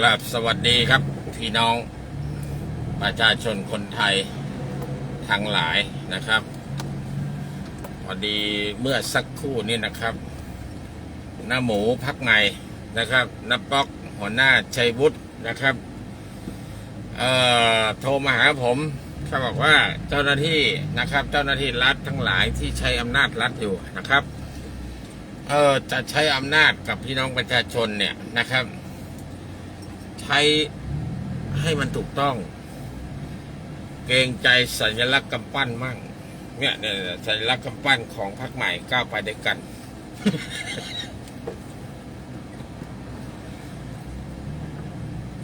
กราบสวัสดีครับ พี่น้องประชาชนคนไทยทั้งหลายนะครับพอดีเมื่อสักครู่นี้นะครับน้าหมูพักไงนะครับน้าป๊อกหัวหน้าชัยวุฒินะครับเอ่อโทรมาหาผมเขาบอกว่าเจ้าหน้าที่นะครับ เจ้าหน้าที่รัฐทั้งหลายที่ใช้อำนาจรัฐอยู่นะครับเออจะใช้อำนาจกับพี่น้องประชาชนเนี่ยนะครับ ช้ให้มันถูกต้อง เกรงใจสัญลักษณ์กำปั้นมั่ง เนี่ยเนี่ยสัญลักษณ์กำปั้นของพรรคใหม่ก้าวไปด้วยกัน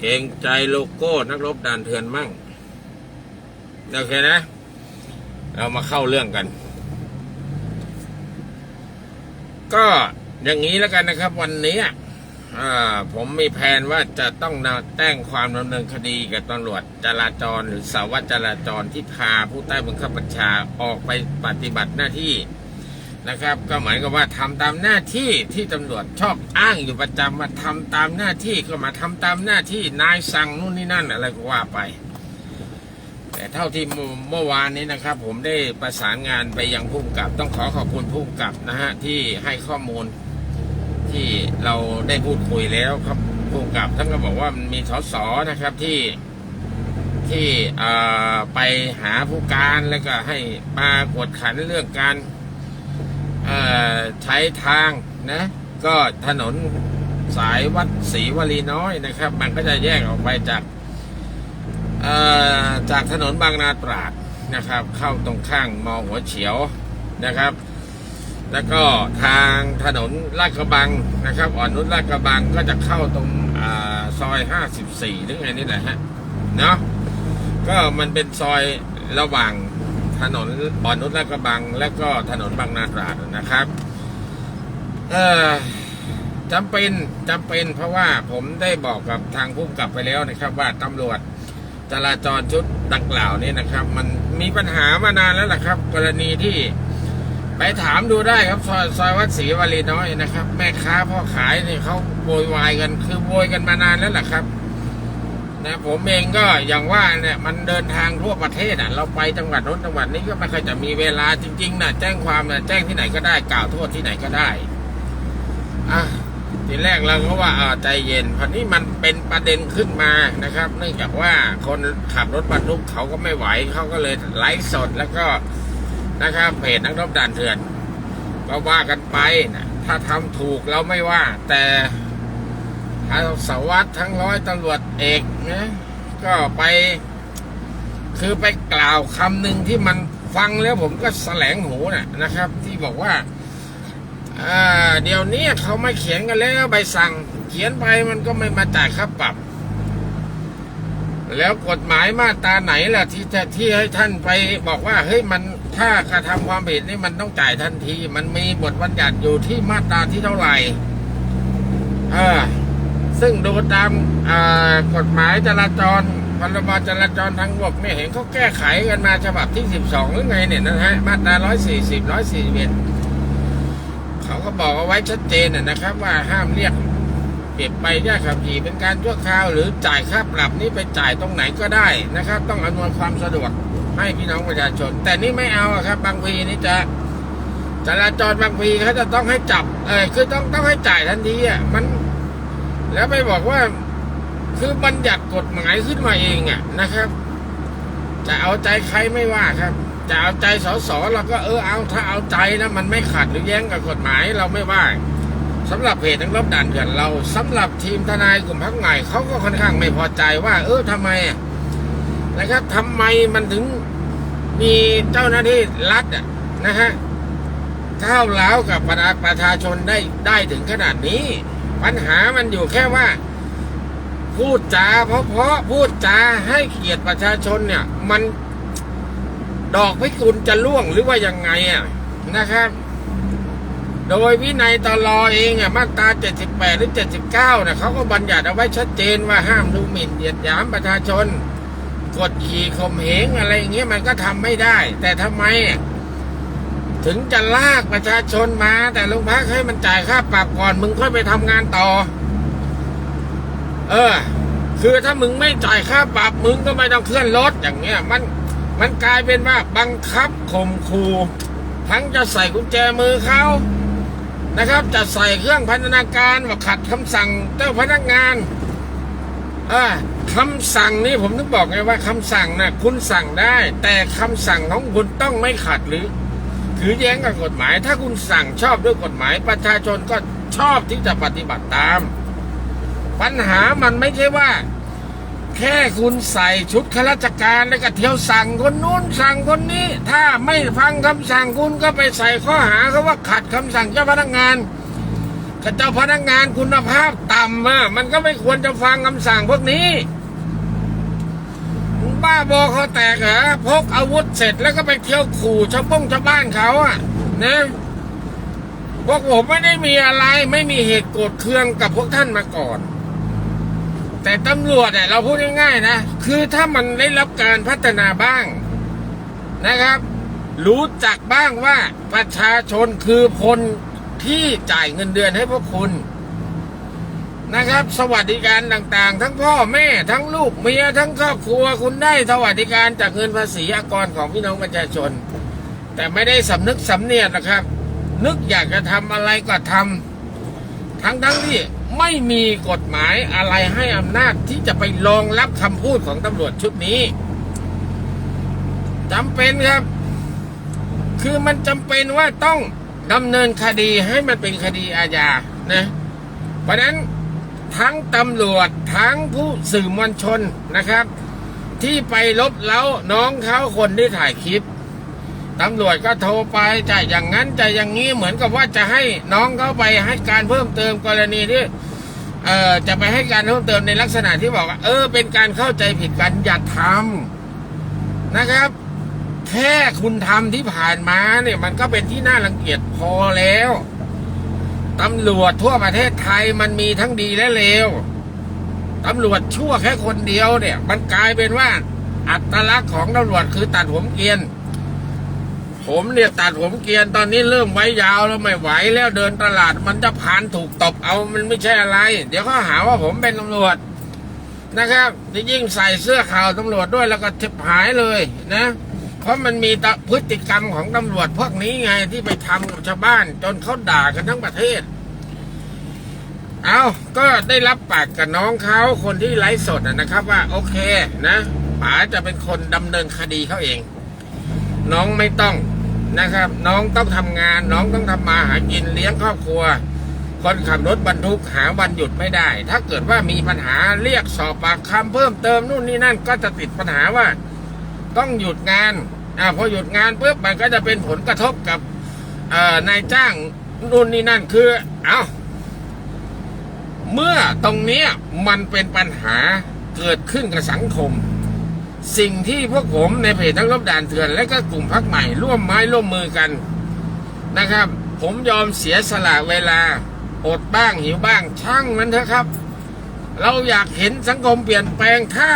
เกรงใจโลโก้นักรบด่านเถื่อนมั่งโอเคนะ เรามาเข้าเรื่องกัน ก็อย่างนี้แล้วกันนะครับ วันนี้ ผมมีแผนว่าจะต้องแจ้งความดำเนินคดีกับตำรวจจราจรหรือสาวัตรจราจรที่พาผู้ใต้บังคับบัญชาออกไปปฏิบัติหน้าที่นะครับ ก็หมายกับว่าทำตามหน้าที่ที่ตำรวจชอบอ้างอยู่ประจำว่าทำตามหน้าที่ก็มาทำตามหน้าที่นายสั่งนู่นนี่นั่นอะไรก็ว่าไป แต่เท่าที่เมื่อวานนี้นะครับ ผมได้ประสานงานไปยังผู้กับ ต้องขอขอบคุณผู้กับนะฮะที่ให้ข้อมูล ที่เราได้พูดคุยแล้วครับผู้กับท่านก็บอกว่ามันมีสสนะครับที่ที่ไปหาผู้การแล้วก็ให้มากวดขันเรื่องการใช้ทางนะก็ถนนสายวัดศรีวลีน้อยนะครับ มันก็จะแยกออกไปจากจากถนนบางนาตราดนะครับ เข้าตรงข้างมอหัวเฉียวนะครับ แล้วก็ทางถนนลาดกระบังนะครับ อ่อนนุชลาดกระบังก็จะเข้าตรงอาซอย 54หรือไงนี่แหละฮะเนาะก็มันเป็นซอยระหว่างถนนอ่อนนุชลาดกระบัง และก็ถนนบางนาตราดนะครับเออจำเป็นจำเป็นเพราะว่าผมได้บอกกับทางผู้กำกับไปแล้วนะครับ ว่าตำรวจจราจรชุดดังกล่าวนี้นะครับ มันมีปัญหามานานแล้วล่ะครับ กรณีที่ ไปถามดูได้ครับซอยซอยวัดศรีวลีน้อยนะครับ แม่ค้าพ่อขายนี่เขาโวยวายกันคือโวยกันมานานแล้วแหละครับนะผมเองก็อย่างว่าเนี่ยมันเดินทางทั่วประเทศอะ เราไปจังหวัดโน้นจังหวัดนี้ก็ไม่เคยจะมีเวลาจริงๆนะแจ้งความนะแจ้งที่ไหนก็ได้กล่าวโทษที่ไหนก็ได้อะทีแรกเราก็ว่าอ่าใจเย็นพอนี้มันเป็นประเด็นขึ้นมานะครับ เนื่องจากว่าคนขับรถบรรทุกเขาก็ไม่ไหวเขาก็เลยไลฟ์สดแล้วก็ นะครับเพจนักรบด่านเถื่อนก็ว่ากันไปนะถ้าทำถูกเราไม่ว่า แต่ทางสาวัสดทั้งร้อยตำรวจเอกนะก็ไป คือไปกล่าวคำหนึ่งที่มันฟังแล้วผมก็แสลงหูนะนะครับ ที่บอกว่าอ่าเดี๋ยวนี้เขาไม่เขียนกันแล้วใบสั่ง เขียนไปมันก็ไม่มาจ่ายค่าปรับ แล้วกฎหมายมาตราไหนล่ะที่จะที่ให้ท่านไปบอกว่าเฮ้ยมัน ถ้ากระทำความผิดนี่มันต้องจ่ายทันที มันมีบทบัญญัติอยู่ที่มาตราที่เท่าไหร่ เออ ซึ่งดูตามกฎหมายจราจรพรบจราจรทางบกเนี่ยเห็นเขาแก้ไขกันมาฉบับที่ 12 หรือไงเนี่ยนะฮะ มาตรา 140 141เขาก็บอกเอาไว้ชัดเจนนะครับ ว่าห้ามเรียกเก็บใบแยกขับขี่เป็นการชั่วคราว หรือจ่ายค่าปรับนี้ไปจ่ายตรงไหนก็ได้นะครับ ต้องอำนวยความสะดวก ให้พี่น้องประชาชน แต่นี่ไม่เอาครับ บางพีนี่จะจราจรบางพีเขาจะต้องให้จับ เออคือต้องต้องให้จ่ายทันทีอะมัน แล้วไปบอกว่า คือบัญญัติกฎหมายขึ้นมาเองอะนะครับ จะเอาใจใครไม่ว่าครับ จะเอาใจสสเราก็เออเอาถ้าเอาใจนะมันไม่ขัดหรือแย้งกับกฎหมายเราไม่ว่าสำหรับเพจนักรบด่านเถื่อนเราสำหรับทีมทนายกลุ่มพักใหม่เขาก็ค่อนข้างไม่พอใจว่า เออทำไมอะ นะครับทำไมมันถึงมีเจ้าหน้าที่รัฐนะฮะก้าวร้าวกับประชาประชาชนได้ได้ถึงขนาดนี้ ปัญหามันอยู่แค่ว่า พูดจาเพราะเพราะพูดจาให้เกียรติประชาชนเนี่ย มันดอกพิกุลจะล่วงหรือว่ายังไงอะนะครับ โดยวินัยตลอเองอะมาตรา 78 หรือ 79นะเขาก็บัญญัติเอาไว้ชัดเจนว่าห้ามดูหมิ่นเหยียดหยามประชาชน กดขี่ข่มเหงอะไรอย่างเงี้ยมันก็ทำไม่ได้ แต่ทำไม ถึงจะลากประชาชนมา แต่โรงพักให้มันจ่ายค่าปรับก่อน มึงค่อยไปทำงานต่อ เออ คือถ้ามึงไม่จ่ายค่าปรับมึงก็ไม่ต้องเคลื่อนรถอย่างเงี้ย มันมันกลายเป็นว่าบังคับข่มขู่ทั้งจะใส่กุญแจมือเขานะครับ จะใส่เครื่องพันธนาการว่าขัดคำสั่งเจ้าพนักงานอ่า คำสั่งนี่ผมถึงบอกไงว่าคำสั่งนะคุณสั่งได้ แต่คำสั่งของคุณต้องไม่ขัดหรือถือแย้งกับกฎหมาย ถ้าคุณสั่งชอบด้วยกฎหมาย ประชาชนก็ชอบที่จะปฏิบัติตาม ปัญหามันไม่ใช่ว่า แค่คุณใส่ชุดข้าราชการแล้วก็เที่ยวสั่งคนนู้นสั่งคนนี้ ถ้าไม่ฟังคำสั่งคุณก็ไปใส่ข้อหาเขาว่าขัดคำสั่งเจ้าพนักงานถ้าเจ้าพนักงานคุณภาพต่ำอะมันก็ไม่ควรจะฟังคำสั่งพวกนี้ บ้าบอเขาแตกเหรอพกอาวุธเสร็จแล้วก็ไปเที่ยวขู่ชาวบ้งชาวบ้านเขาอะนะพวกผมไม่ได้มีอะไรไม่มีเหตุโกรธเคืองกับพวกท่านมาก่อน แต่ตำรวจเนี่ยเราพูดง่ายๆนะคือถ้ามันได้รับการพัฒนาบ้างนะครับ รู้จักบ้างว่าประชาชนคือคนที่จ่ายเงินเดือนให้พวกคุณ นะครับ สวัสดิการต่างๆ ทั้งพ่อแม่ทั้งลูกเมียทั้งครอบครัวคุณได้สวัสดิการจากเงินภาษีอากรของพี่น้องประชาชน แต่ไม่ได้สำนึกสำเนียกนะครับ นึกอยากจะทำอะไรก็ทำทั้งทั้งที่ไม่มีกฎหมายอะไรให้อำนาจที่จะไปรองรับคำพูดของตำรวจชุดนี้จำเป็นครับ คือมันจำเป็นว่าต้องดำเนินคดีให้มันเป็นคดีอาญานะ เพราะนั้น ทั้งตำรวจทั้งผู้สื่อมวลชนนะครับ ที่ไปลบเล้าน้องเขาคนที่ถ่ายคลิปตำรวจก็โทรไปจะอย่างนั้นจะอย่างนี้เหมือนกับว่าจะให้น้องเขาไปให้การเพิ่มเติมกรณีที่เอ่อจะไปให้การเพิ่มเติมในลักษณะที่บอกว่าเออ เป็นการเข้าใจผิดกันอย่าทำนะครับ แค่คุณทำที่ผ่านมาเนี่ยมันก็เป็นที่น่ารังเกียจพอแล้ว ตำรวจทั่วประเทศไทยมันมีทั้งดีและเลวตำรวจชั่วแค่คนเดียวเนี่ย มันกลายเป็นว่า อัตลักษณ์ของตำรวจคือตัดผมเกรียน ผมเนี่ยตัดผมเกรียนตอนนี้เริ่มไว้ยาวแล้วไม่ไหวแล้วเดินตลาดมันจะผ่านถูกตบเอามันไม่ใช่อะไร เดี๋ยวเขาหาว่าผมเป็นตำรวจนะครับยิ่งใส่เสื้อขาวตำรวจด้วยแล้วก็ทิบหายเลยนะ เพราะมันมีพฤติกรรมของตำรวจพวกนี้ไงที่ไปทำกับชาวบ้าน จนเขาด่ากันทั้งประเทศ เอาก็ได้รับปากกับน้องเขาคนที่ไลฟ์สดนะครับ ว่าโอเคนะป๋าจะเป็นคนดำเนินคดีเขาเอง น้องไม่ต้องนะครับ น้องต้องทำงาน น้องต้องทำมาหากินเลี้ยงครอบครัว คนขับรถบรรทุกหาวันหยุดไม่ได้ ถ้าเกิดว่ามีปัญหาเรียกสอบปากคำเพิ่มเติมนู่นนี่นั่นก็จะติดปัญหาว่าต้องหยุดงาน อ่าพอหยุดงานปุ๊บมันก็จะเป็นผลกระทบกับนายจ้างนู่นนี่นั่นคือเอาเมื่อตรงนี้มันเป็นปัญหาเกิดขึ้นกับสังคม สิ่งที่พวกผมในเพจทั้งรบด่านเถื่อน และก็กลุ่มพักใหม่ร่วมไม้ร่วมมือกันนะครับ ผมยอมเสียสละเวลาอดบ้างหิวบ้างช่างมันเถอะครับ เราอยากเห็นสังคมเปลี่ยนแปลงถ้า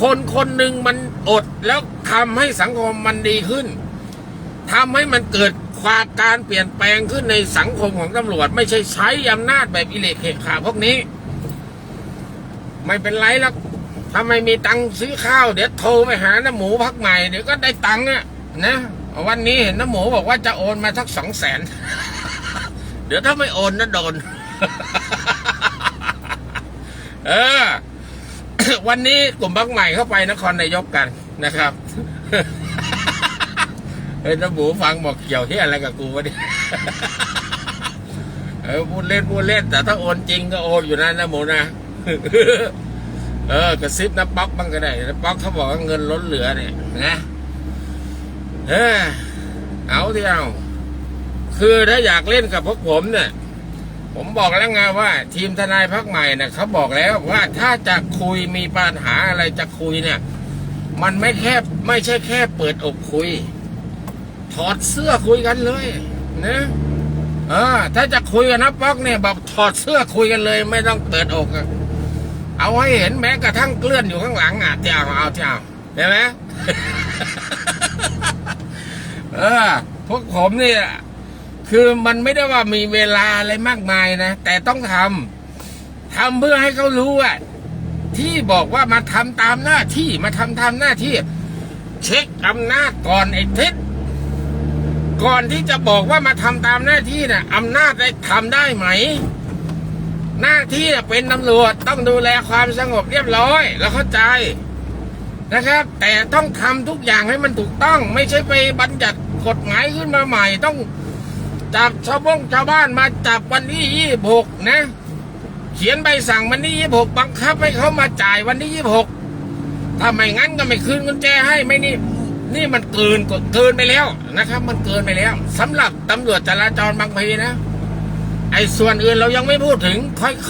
คนคนหนึ่งมันอดแล้วทำให้สังคมมันดีขึ้นทำให้มันเกิดความการเปลี่ยนแปลงขึ้นในสังคมของตำรวจ ไม่ใช่ใช้อำนาจแบบอิเล็กเคขาพวกนี้ ไม่เป็นไรหรอกถ้าไม่มีตังซื้อข้าว เดี๋ยวโทรไปหาน้าหมูพักใหม่เดี๋ยวก็ได้ตังค์อะนะวันนี้เห็นน้าหมูบอกว่าจะโอนมาสักสองแสนเดี๋ยวถ้าไม่โอนนะโดน เออ วันนี้กลุ่มพักใหม่เข้าไปนครนายกกันนะครับเฮ้ยน้าหมูฟังบอกเกี่ยวที่อะไรกับกูวะเนี่ยเออพูดเล่นพูดเล่น แต่ถ้าโอนจริงก็โอนอยู่นะน้าหมูนะเออกระซิบนะป๊อกบ้างก็ได้นะป๊อกเขาบอกว่าเงินล้นเหลือเนี่ยนะเออเอาที่เอาคือถ้าอยากเล่นกับพวกผมเนี่ย ผมบอกแล้วไงว่า ทีมทนายพักใหม่นี่ยเขาบอกแล้วว่าถ้าจะคุยมีปัญหาอะไรจะคุยเนี่ย มันไม่แค่ไม่ใช่แค่เปิดอกคุย ถอดเสื้อคุยกันเลยนะเออถ้าจะคุยกันนะป๊อกเนี่ยแบบถอดเสื้อคุยกันเลย ไม่ต้องเปิดอกเอาให้เห็นแม้กระทั่งเกลื่อนอยู่ข้างหลังอะเจ้าเอาเจ้าเห็นไหมเออพวกผมเนี่ย คือมันไม่ได้ว่ามีเวลาอะไรมากมายนะ แต่ต้องทำทำเพื่อให้เขารู้ว่าที่บอกว่ามาทำตามหน้าที่มาทำตามหน้าที่ เช็คอำนาจก่อนไอ้ทิศก่อนที่จะบอกว่ามาทำตามหน้าที่น่ะอำนาจได้ทำได้ไหม หน้าที่เป็นตำรวจต้องดูแลความสงบเรียบร้อยแล้วเข้าใจนะครับ แต่ต้องทำทุกอย่างให้มันถูกต้อง ไม่ใช่ไปบัญญัติกฎหมายขึ้นมาใหม่ต้อง จับชาวบ้งชาวบ้านมาจับวันที่ยี่หกนะ เขียนใบสั่งวันที่ยี่หกบังคับให้เขามาจ่ายวันที่ยี่หกถ้าไม่งั้นก็ไม่คืนกุญแจให้ไม่นี่นี่มันเกินเกินไปแล้วนะครับ มันเกินไปแล้วสำหรับตำรวจจราจรบางพีนะ ไอ้ส่วนอื่นเรายังไม่พูดถึง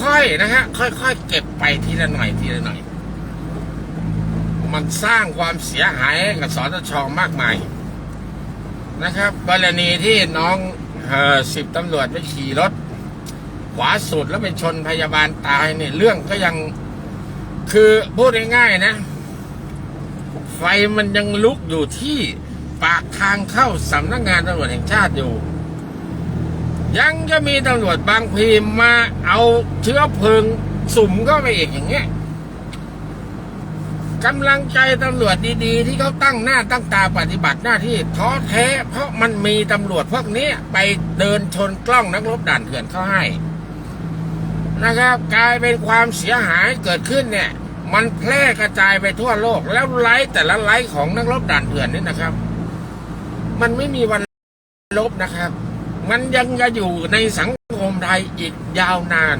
ค่อยๆนะฮะค่อย ๆ เก็บไปทีละหน่อยทีละหน่อย มันสร้างความเสียหายกับสตชมากมายนะครับกรณีที่น้อง สิบตำรวจไปขี่รถ ขวาสุดแล้วไปชนพยาบาลตายเนี่ยเรื่องก็ยังคือพูดง่ายๆนะ ไฟมันยังลุกอยู่ที่ปากทางเข้าสำนักงานตำรวจแห่งชาติอยู่ ยังจะมีตำรวจบางพีมาเอาเชื้อเพลิงสุ่มก็ไปอีกอย่างเงี้ย กำลังใจตำรวจดีๆ ที่เขาตั้งหน้าตั้งตาปฏิบัติหน้าที่ท้อแท้ เพราะมันมีตำรวจพวกนี้ไปเดินชนกล้องนักรบด่านเถื่อนเขาให้ นะครับ กลายเป็นความเสียหายเกิดขึ้นเนี่ย มันแพร่กระจายไปทั่วโลก แล้วไลฟ์แต่ละไลฟ์ของนักรบด่านเถื่อนนี่นะครับ มันไม่มีวันลบนะครับ มันยังจะอยู่ในสังคมไทยอีกยาวนาน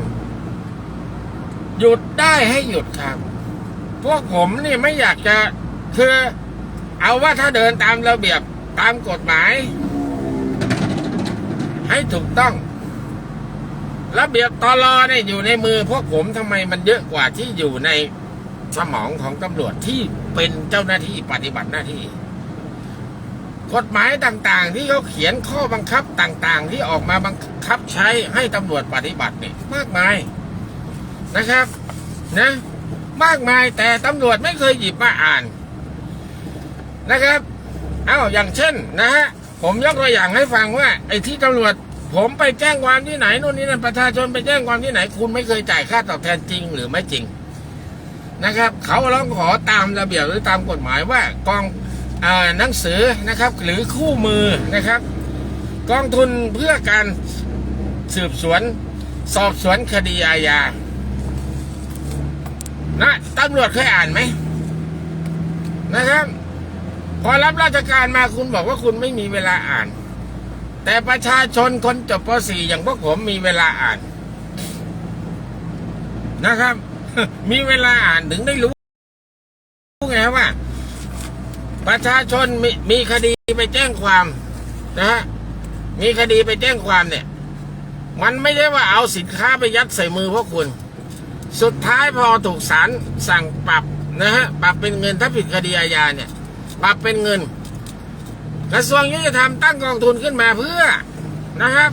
หยุดได้ให้หยุดครับ พวกผมนี่ไม่อยากจะคือเอาว่าถ้าเดินตามระเบียบตามกฎหมาย ให้ถูกต้อง ระเบียบตลอเนี่ยอยู่ในมือ พวกผมทำไมมันเยอะกว่าที่อยู่ในสมองของตำรวจที่เป็นเจ้าหน้าที่ปฏิบัติหน้าที่ กฎหมายต่างๆ ที่เขาเขียนข้อบังคับต่างๆ ที่ออกมาบังคับใช้ให้ตำรวจปฏิบัติเนี่ยมากมายนะครับ นะ มากมาย แต่ตำรวจไม่เคยหยิบมาอ่านนะครับ เอาอย่างเช่นนะฮะผมยกตัวอย่างให้ฟังว่า ไอ้ที่ตำรวจ ผมไปแจ้งความที่ไหนนู่นนี่นั่นประชาชนไปแจ้งความที่ไหน คุณไม่เคยจ่ายค่าตอบแทนจริงหรือไม่จริงนะครับ เขาร้องขอตามระเบียบหรือตามกฎหมายว่ากองอหนังสือนะครับ หรือคู่มือนะครับ กองทุนเพื่อการสืบสวน สอบสวนคดีอาญา นะตำรวจเคยอ่านไหมนะครับ พอรับราชการมาคุณบอกว่าคุณไม่มีเวลาอ่าน แต่ประชาชนคนจบป .4 อย่างพวกผมมีเวลาอ่าน นะครับ มีเวลาอ่านถึงได้รู้ไงว่า ประชาชนมีมีคดีไปแจ้งความนะฮะมีคดีไปแจ้งความเนี่ย มันไม่ได้ว่าเอาสินค้าไปยัดใส่มือพวกคุณ สุดท้ายพอถูกศาลสั่งปรับนะฮะปรับเป็นเงินถ้าผิดคดีอาญาเนี่ยปรับเป็นเงิน กระทรวงยุติธรรมตั้งกองทุนขึ้นมาเพื่อนะครับ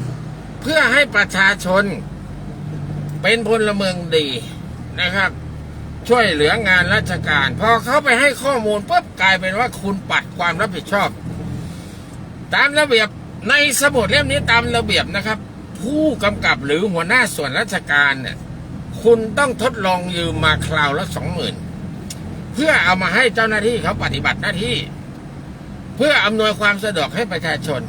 เพื่อให้ประชาชน เป็นพลเมืองดีนะครับ ช่วยเหลืองานราชการ พอเขาไปให้ข้อมูลปุ๊บกลายเป็นว่าคุณปัดความรับผิดชอบ ตามระเบียบในสมุดเล่มนี้ตามระเบียบนะครับ ผู้กำกับหรือหัวหน้าส่วนราชการเนี่ย คุณต้องทดลองยืมมาคราวละสองหมื่นเพื่อเอามาให้เจ้าหน้าที่เขาปฏิบัติหน้าที่ เพื่ออำนวยความสะดวกให้ประชาชน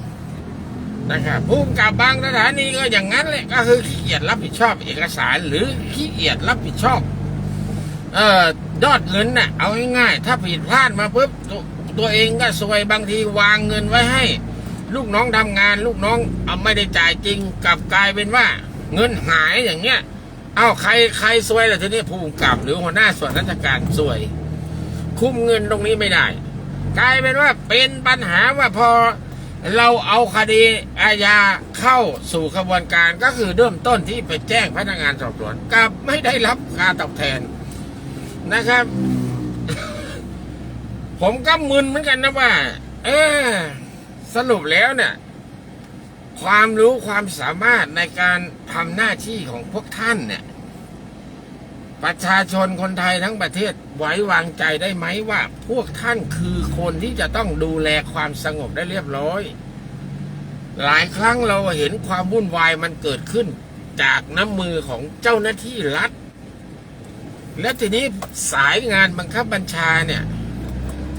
นะครับผู้กำกับบางสถานีก็อย่างนั้นเลยก็คือขี้เกียจรับผิดชอบเอกสารหรือขี้เกียจรับผิดชอบเอ่อยอดเงินน่ะเอาง่ายๆถ้าผิดพลาดมาปุ๊บตัวตัวเองก็ซวยบางทีวางเงินไว้ให้ ลูกน้องทำงาน ลูกน้องเอาไม่ได้จ่ายจริงกลับกลายเป็นว่า เงินหายอย่างเงี้ย อาใครใครซวยล่ะทีนี้ผู้กำกับหรือหัวหน้าส่วนราชการซวย คุ้มเงินตรงนี้ไม่ได้ กลายเป็นว่าเป็นปัญหาว่าพอเราเอาคดีอาญาเข้าสู่ขบวนการก็คือเริ่มต้นที่ไปแจ้งพนักงานสอบสวนกลับไม่ได้รับการตอบแทนนะครับ ผมก็มึนเหมือนกันนะว่า เออสรุปแล้วเนี่ย ความรู้ความสามารถในการทำหน้าที่ของพวกท่านเนี่ย ประชาชนคนไทยทั้งประเทศไว้วางใจได้ไหมว่า พวกท่านคือคนที่จะต้องดูแลความสงบได้เรียบร้อย หลายครั้งเราเห็นความวุ่นวายมันเกิดขึ้น จากน้ำมือของเจ้าหน้าที่รัฐ แล้วทีนี้สายงานบังคับบัญชาเนี่ย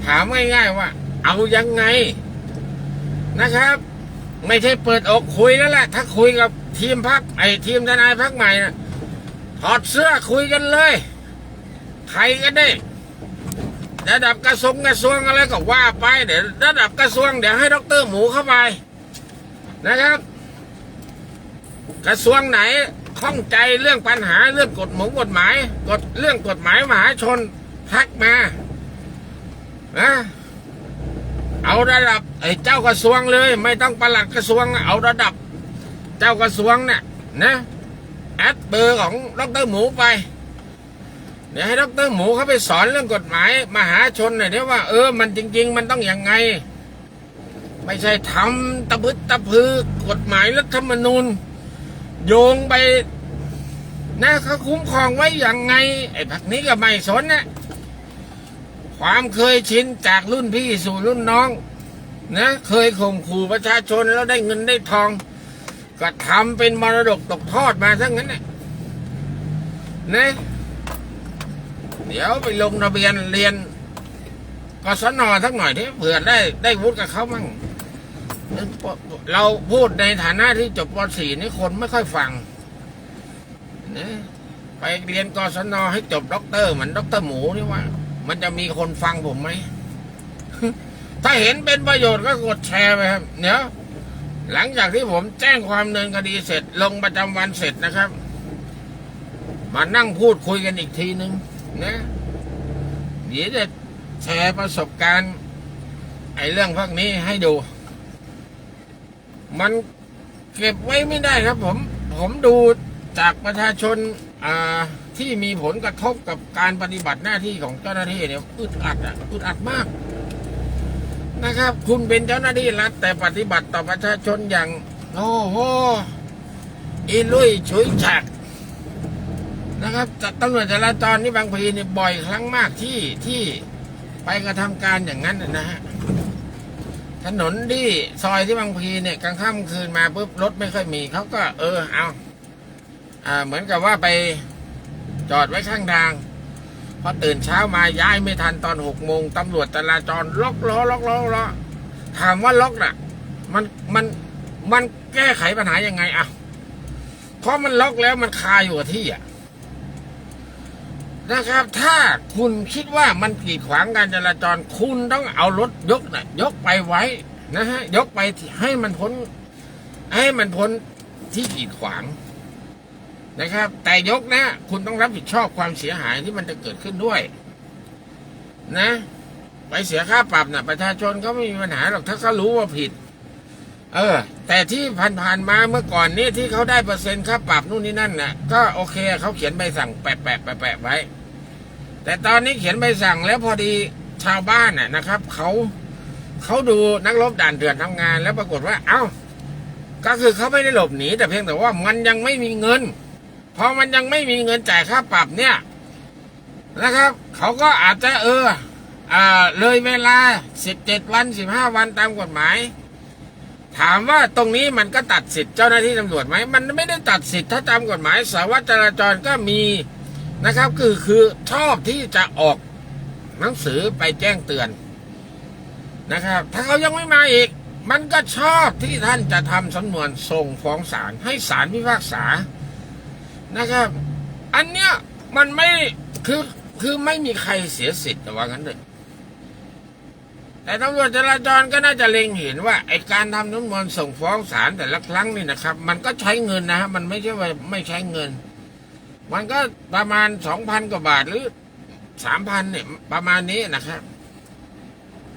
ถามง่ายๆว่า เอายังไงนะครับ ไม่ใช่เปิดอกคุยแล้วแหละ ถ้าคุยกับทีมพักไอ้ทีมทนายพักใหม่นะถอดเสื้อคุยกันเลย ใครก็ได้ ระดับกระทรวงกระทรวงอะไรก็ว่าไปเดี๋ยวระดับกระทรวงเดี๋ยวให้ดรหมูเข้าไปนะครับ กระทรวงไหนข้องใจเรื่องปัญหาเรื่องกฎหมงกฎหมายกฎเรื่องกฎหมายมหาชนทักมานะ เอาระดับไอ้เจ้ากระทรวงเลย ไม่ต้องประหลัดกระทรวง เอาระดับ เจ้ากระทรวงเนี่ยนะแอดเบอร์ของดรหมูไป เดี๋ยวให้ดรหมูเขาไปสอนเรื่องกฎหมาย มหาชนหน่อยเดี๋ยวว่าเออมันจริง ๆ มันต้องอย่างไง ไม่ใช่ทำตะพึดตะพือกฎหมายรัฐธรรมนูญ โยงไปนะเขาคุ้มครองไว้อย่างไง ไอ้พักนี้ก็ไม่สนนะ ความเคยชินจากรุ่นพี่สู่รุ่นน้อง นะ เคยข่มขู่ประชาชนแล้วได้เงินได้ทอง ก็ทำเป็นมรดกตกทอดมาทั้งนั้นนะนะเดี๋ยวไปลงทะเบียนเรียนกศนสักหน่อยที่เผื่อได้ได้วุฒิกับเขามั่งเราพูดในฐานะที่จบป .4 นี่คนไม่ค่อยฟังนะไปเรียนกศนให้จบด็อกเตอร์เหมือนด็อกเตอร์หมูนี่ว่า มันจะมีคนฟังผมไหม ถ้าเห็นเป็นประโยชน์ก็กดแชร์ไปครับเดี๋ยหลังจากที่ผมแจ้งความเนินคดีเสร็จลงประจำวันเสร็จนะครับ มานั่งพูดคุยกันอีกทีนึงนะเดี๋ยวจะแชร์ประสบการณ์ ไอ้เรื่องพวกนี้ให้ดู มันเก็บไว้ไม่ได้ครับผม ผมดูจากประชาชนอ่า ที่มีผลกระทบกับการปฏิบัติหน้าที่ของเจ้าหน้าที่เนี่ยอึดอัดอะอึดอัดมากนะครับ คุณเป็นเจ้าหน้าที่รัฐแต่ปฏิบัติต่อประชาชนอย่างโอ้โหอีลุยฉุยฉากนะครับจัตำรวจจราจรนี่บางพีนี่บ่อยครั้งมากที่ที่ไปกระทำการอย่างนั้นนะนะฮะถนนที่ซอยที่บางพีเนี่ยกลางค่ำคืนมาปุ๊บรถไม่ค่อยมีเขาก็ เออเอาอ่าเหมือนกับว่าไป จอดไว้ข้างทาง พอตื่นเช้ามาย้ายไม่ทันตอนหกโมงตำรวจจราจรล็อกล้อล็อกล้อล้อถามว่าล็อกน่ะ มันมันมันแก้ไขปัญหายังไงอะเพราะมันล็อกแล้วมันคาอยู่กับที่อะนะครับ ถ้าคุณคิดว่ามันกีดขวางการจราจรคุณต้องเอารถยกนะยกไปไว้นะฮะ ยกไปให้มันพ้น ให้มันพ้นที่กีดขวาง นะครับ แต่ยกนะ คุณต้องรับผิดชอบความเสียหายที่มันจะเกิดขึ้นด้วย นะ ไปเสียค่าปรับนะประชาชนเขาไม่มีปัญหาหรอกถ้าเขารู้ว่าผิด เออ แต่ที่ผ่านๆมาเมื่อก่อนนี้ที่เขาได้เปอร์เซ็นต์ค่าปรับนู่นนี่นั่นน่ะ ก็โอเคเขาเขียนใบสั่งแปะแปะแปะแปะไว้ แต่ตอนนี้เขียนใบสั่งแล้วพอดีชาวบ้านน่ะนะครับเขาเขาดูนักรบด่านเถื่อนทำงานแล้วปรากฏว่า เอ้า ก็คือเขาไม่ได้หลบหนีแต่เพียงแต่ว่ามันยังไม่มีเงิน พอมันยังไม่มีเงินจ่ายค่าปรับเนี่ยนะครับ เขาก็อาจจะเอออ่าเลยเวลาสิบเจ็ดวันสิบห้าวันตามกฎหมาย ถามว่าตรงนี้มันก็ตัดสิทธิ์เจ้าหน้าที่ตำรวจไหมมันไม่ได้ตัดสิทธิ์ถ้าตามกฎหมายสารวัตรจราจรก็มีนะครับคือคือชอบที่จะออกหนังสือไปแจ้งเตือนนะครับ ถ้าเขายังไม่มาอีก มันก็ชอบที่ท่านจะทำสำนวนส่งฟ้องศาลให้ศาลพิพากษา นะครับ อันเนี้ยมันไม่คือคือไม่มีใครเสียสิทธิ์ว่างั้นเลยแต่ตำรวจจราจรก็น่าจะเล็งเห็นว่าไอการทำสำนวนส่งฟ้องศาลแต่ละครั้งนี่นะครับ มันก็ใช้เงินนะฮะมันไม่ใช่ว่าไม่ใช้เงิน มันก็ประมาณสองพันกว่าบาทหรือสามพันเนี่ยประมาณนี้นะครับ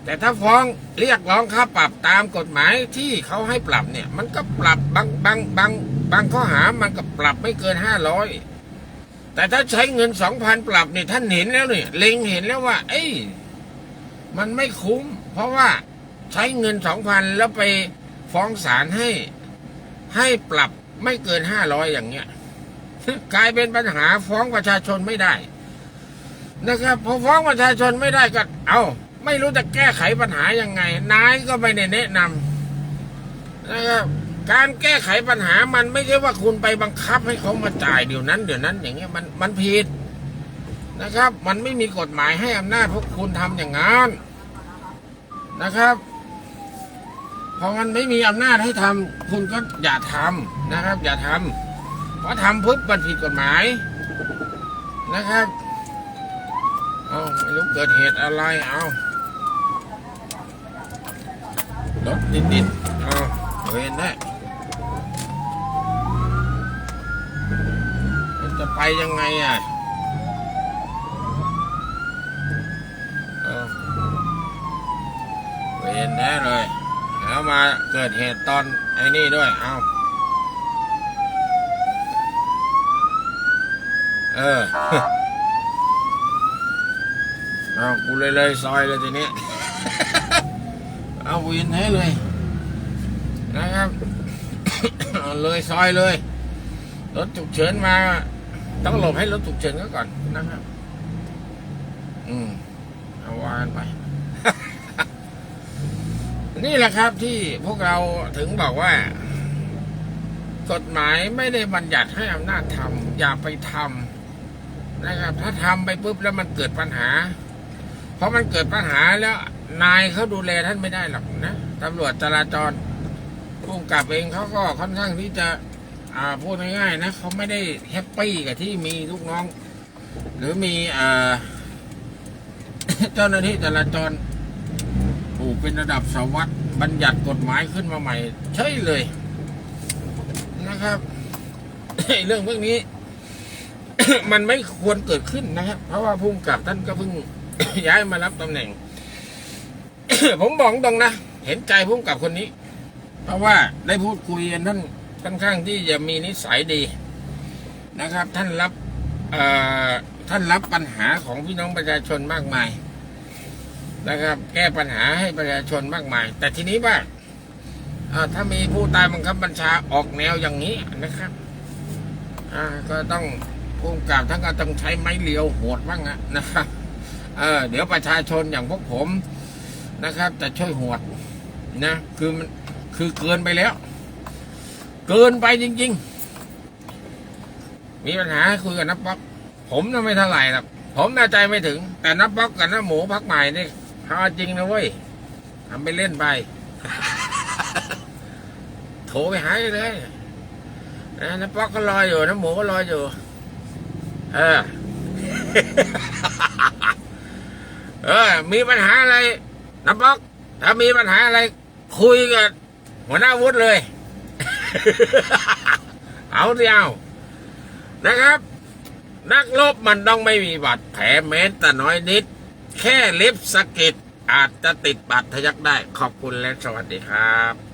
แต่ถ้าฟ้องเรียกร้องค่าปรับตามกฎหมายที่เขาให้ปรับเนี่ย มันก็ปรับบางบางบาง บางข้อหามันก็ปรับไม่เกินห้าร้อยแต่ถ้าใช้เงินสองพันปรับเนี่ยท่านเห็นแล้วเนี่ยเล็งเห็นแล้วว่า เอ้ยมันไม่คุ้ม เพราะว่าใช้เงินสองพันแล้วไปฟ้องศาลให้ ให้ปรับไม่เกินห้าร้อยอย่างเงี้ยกลายเป็นปัญหาฟ้องประชาชนไม่ได้ นะครับพอฟ้องประชาชนไม่ได้ก็เอาไม่รู้จะแก้ไขปัญหายังไง นายก็ไม่ได้แนะนำนะครับ การแก้ไขปัญหามันไม่ใช่ว่าคุณไปบังคับให้เขามาจ่ายเดี๋ยวนั้น เดี๋ยวนั้นอย่างเงี้ยมันมันผิดนะครับ มันไม่มีกฎหมายให้อำนาจพวกคุณทำอย่างนั้นนะครับพอมันไม่มีอำนาจให้ทำคุณก็อย่าทำนะครับ อย่าทำเพราะทำปุ๊บมันผิดกฎหมายนะครับเอาไม่รู้เกิดเหตุอะไรเอารถนิดๆเอาเวนได้ มันจะไปยังไงอะเอาเวนแน่เลย แล้วมาเกิดเหตุตอนไอ้นี่ด้วย เอาเออเอากูเลยเลยซอยเลยทีนี้ เอาวินให้เลย นะครับเอาเลยซอยเลย รถฉุกเฉินมา ต้องหลบให้รถฉุกเฉินก็ก่อนนะครับ อืม เอาวานไป นี่แหละครับที่พวกเราถึงบอกว่า กฎหมายไม่ได้บัญญัติให้อำนาจทำอย่าไปทำนะครับ ถ้าทำไปปุ๊บแล้วมันเกิดปัญหา เพราะมันเกิดปัญหาแล้ว นายเขาดูแลท่านไม่ได้หรอกนะตำรวจจราจรผู้กำกับเองเขาก็ค่อนข้างที่จะ อ่าพูดง่ายๆนะเขาไม่ได้แฮปปี้กับที่มีลูกน้อง หรือมีอ่าเจ้าหน้าที่จราจรถูกเป็นระดับสวัตรบัญญัติกฎหมายขึ้นมาใหม่ใช่เลยนะครับเรื่องพวกนี้ มันไม่ควรเกิดขึ้นนะครับ เพราะว่าผู้กำกับท่านก็เพิ่งย้ายมารับตำแหน่ง ผมบอกตรงนะ เห็นใจผู้กำกับคนนี้ เพราะว่าได้พูดคุยกันท่าน ค่อนข้างที่จะมีนิสัยดีนะครับ ท่านรับท่านรับปัญหาของพี่น้องประชาชนมากมายนะครับ แก้ปัญหาให้ประชาชนมากมาย แต่ทีนี้ว่าถ้ามีผู้ตายบังคับบัญชาออกแนวอย่างนี้นะครับก็ต้องผู้กำกับท่านก็ต้องใช้ไม้เลียวโหดบ้างะนะครับเเดี๋ยวประชาชนอย่างพวกผมนะครับจะช่วยหวดนะคือมันคือเกินไปแล้ว เกินไปจริง ๆ มีปัญหาคุยกับนับป๊อก ผมน่ะไม่เท่าไหร่หรอกผมน่าใจไม่ถึง แต่นับป๊อกกับน้าหมูพักใหม่นี่เอาจริงนะเว้ยทำไปเล่นไปโทรไปหายเลยนะนับป๊อกก็รออยู่น้าหมูก็รออยู่ เออ เออ มีปัญหาอะไรนับป๊อก ถ้ามีปัญหาอะไร คุยกับหัวหน้าวุฒิเลย เอาเดียวนะครับ นักลบมันต้องไม่มีบาดแผลแม้แต่น้อยนิด แค่เล็บสะกิดอาจจะติดบาดทะยักได้ ขอบคุณและสวัสดีครับ